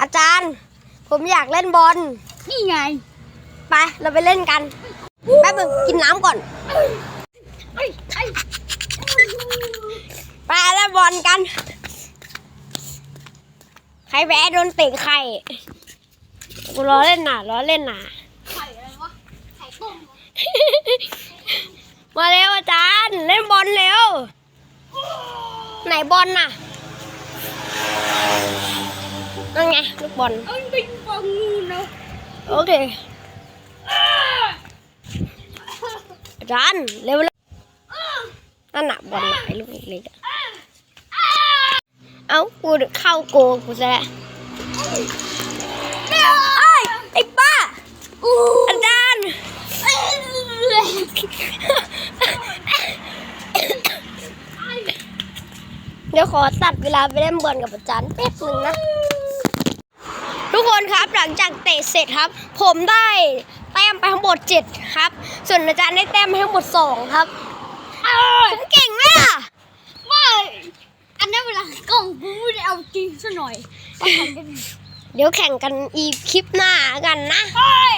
อาจารย์ ผมอยากเล่นบอล นี่ไง ไป เราไปเล่นกัน แป๊บนึงกินน้ำก่อนไอ้ไอ้ไปเล่นบอลกัน ใครแพ้โดนเตะไข่กูล้อเล่นน่ะล้อเล่นน่ะ ไข่อะไรวะ ไข่ต้มเหรอมาเร็วอาจารย์ เล่นบอลเร็ว ไหนบอลน่ะนั่น ไงลูกบอลเอ้ยเป็นฟองงูนะโอเคอาจารย์เร็วเลยนั่นน่ะบอลน่ะไอ้ลูกเล็กๆอะเอ้ากูเข้าโกงกูซะแล้วเอ้ยไอ้ป้าอู้อาจารย์เดี๋ยวขอตัดเวลาไปเล่นบอลกับอาจารย์แป๊บหนึ่งนะทุ กคนครับหลังจากเตะเสร็จครับ ผมได้แต้มไปทั้งหมดเจ็ดครับ ส่วนอาจารย์ได้แต้มไปทั้งหมดสองครับผมเก่งไหมล่ะไม่อันนั้นเวลากล้องกูไม่ได้เอาจริงซะหน่อยเอาทำกันเดี๋ยวแข่งกันอีคลิปหน้ากันนะเฮ้ย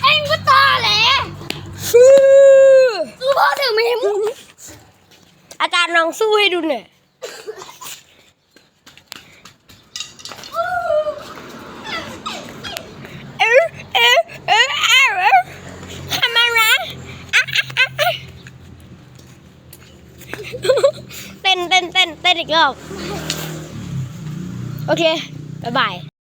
ไอ้กูตาแหละกูพ่อถึงไม่เห็นมึงอาจารย์ลองสู้ให้ดูหน่อยเออเออเออเออเออทำอะไรอะอะอะอะ เต้นเต้นเต้นเต้นอีกรอบ โอเค บ๊ายบาย